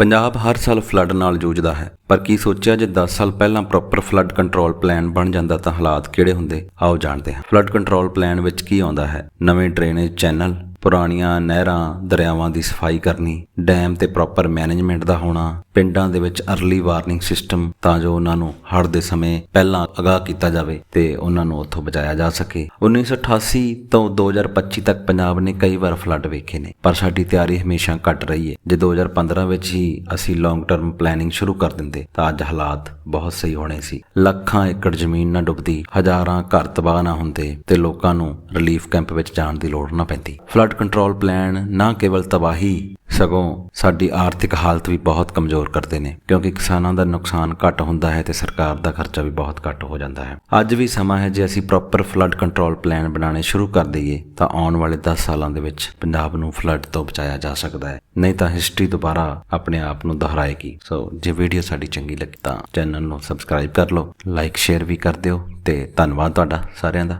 ਪੰਜਾਬ ਹਰ ਸਾਲ ਫਲੱਡ ਨਾਲ ਜੂਝਦਾ ਹੈ, ਪਰ ਕੀ ਸੋਚਿਆ ਜੇ 10 ਸਾਲ ਪਹਿਲਾਂ ਪ੍ਰੋਪਰ ਫਲੱਡ ਕੰਟਰੋਲ ਪਲਾਨ ਬਣ ਜਾਂਦਾ ਤਾਂ ਹਾਲਾਤ ਕਿਹੜੇ ਹੁੰਦੇ? ਆਓ ਜਾਣਦੇ ਹਾਂ। ਫਲੱਡ ਕੰਟਰੋਲ ਪਲਾਨ ਵਿੱਚ ਕੀ ਆਉਂਦਾ ਹੈ? ਨਵੇਂ ਡਰੇਨੇਜ ਚੈਨਲ ਪੁਰਾਣੀਆਂ ਨਹਿਰਾਂ, ਦਰਿਆਵਾਂ ਦੀ ਸਫ਼ਾਈ ਕਰਨੀ ਡੈਮ ਤੇ ਪ੍ਰੋਪਰ ਮੈਨੇਜਮੈਂਟ ਦਾ ਹੋਣਾ ਪਿੰਡਾਂ ਦੇ ਵਿੱਚ ਅਰਲੀ ਵਾਰਨਿੰਗ ਸਿਸਟਮ ਤਾਂ ਜੋ ਉਹਨਾਂ ਨੂੰ ਹੜ੍ਹ ਦੇ ਸਮੇਂ ਪਹਿਲਾਂ ਅਗਾਹ ਕੀਤਾ ਜਾਵੇ ਤੇ ਉਹਨਾਂ ਨੂੰ ਉੱਥੋਂ ਬਚਾਇਆ ਜਾ ਸਕੇ। 1988 ਤੋਂ 2025 ਤੱਕ ਪੰਜਾਬ ਨੇ ਕਈ ਵਾਰ ਫਲੱਡ ਵੇਖੇ ਨੇ, ਪਰ ਸਾਡੀ ਤਿਆਰੀ ਹਮੇਸ਼ਾ ਘਟ ਰਹੀ ਹੈ ਜੇ 2015 ਵਿੱਚ ਹੀ ਅਸੀਂ ਲੌਂਗ ਟਰਮ ਪਲੈਨਿੰਗ ਸ਼ੁਰੂ ਕਰ ਦਿੰਦੇ, ਤਾਂ ਅੱਜ ਹਾਲਾਤ ਬਹੁਤ ਸਹੀ ਹੋਣੇ ਸੀ। ਲੱਖਾਂ ਏਕੜ ਜ਼ਮੀਨ ਨਾ ਡੁੱਬਦੀ, ਹਜ਼ਾਰਾਂ ਘਰ ਤਬਾਹ ਨਾ ਹੁੰਦੇ ਤੇ ਲੋਕਾਂ ਨੂੰ ਰਿਲੀਫ ਕੈਂਪ ਵਿੱਚ ਜਾਣ ਦੀ ਲੋੜ ਨਾ ਪੈਂਦੀ। ਫਲੱਡ ਕੰਟਰੋਲ ਪਲਾਨ ਨਾ ਕੇਵਲ ਤਬਾਹੀ ਸਗੋਂ ਸਾਡੀ ਆਰਥਿਕ ਹਾਲਤ ਵੀ ਬਹੁਤ ਕਮਜ਼ੋਰ ਕਰਦੇ ਨੇ, ਕਿਉਂਕਿ ਕਿਸਾਨਾਂ ਦਾ ਨੁਕਸਾਨ ਘੱਟ ਹੁੰਦਾ ਹੈ ਤੇ ਸਰਕਾਰ ਦਾ ਖਰਚਾ ਵੀ ਬਹੁਤ ਘੱਟ ਹੋ ਜਾਂਦਾ ਹੈ। ਅੱਜ ਵੀ ਸਮਾਂ ਹੈ, ਜੇ ਅਸੀਂ ਪ੍ਰੋਪਰ ਫਲੱਡ ਕੰਟਰੋਲ ਪਲਾਨ ਬਣਾਉਣੇ ਸ਼ੁਰੂ ਕਰ ਦਈਏ, ਤਾਂ ਆਉਣ ਵਾਲੇ 10 ਸਾਲਾਂ ਦੇ ਵਿੱਚ ਪੰਜਾਬ ਨੂੰ ਫਲੱਡ ਤੋਂ ਬਚਾਇਆ ਜਾ ਸਕਦਾ ਹੈ। ਨਹੀਂ ਤਾਂ ਹਿਸਟਰੀ ਦੁਬਾਰਾ ਆਪਣੇ ਆਪ ਨੂੰ ਦੁਹਰਾਏਗੀ। ਸੋ ਜੇ ਵੀਡੀਓ ਸਾਡੀ ਚੰਗੀ ਲੱਗੀ ਤਾਂ ਚੈਨਲ ਨੂੰ ਸਬਸਕ੍ਰਾਈਬ ਕਰ ਲਓ ਲਾਈਕ ਸ਼ੇਅਰ ਵੀ ਕਰ ਦਿਓ, ਤੇ ਧੰਨਵਾਦ ਤੁਹਾਡਾ ਸਾਰਿਆਂ ਦਾ।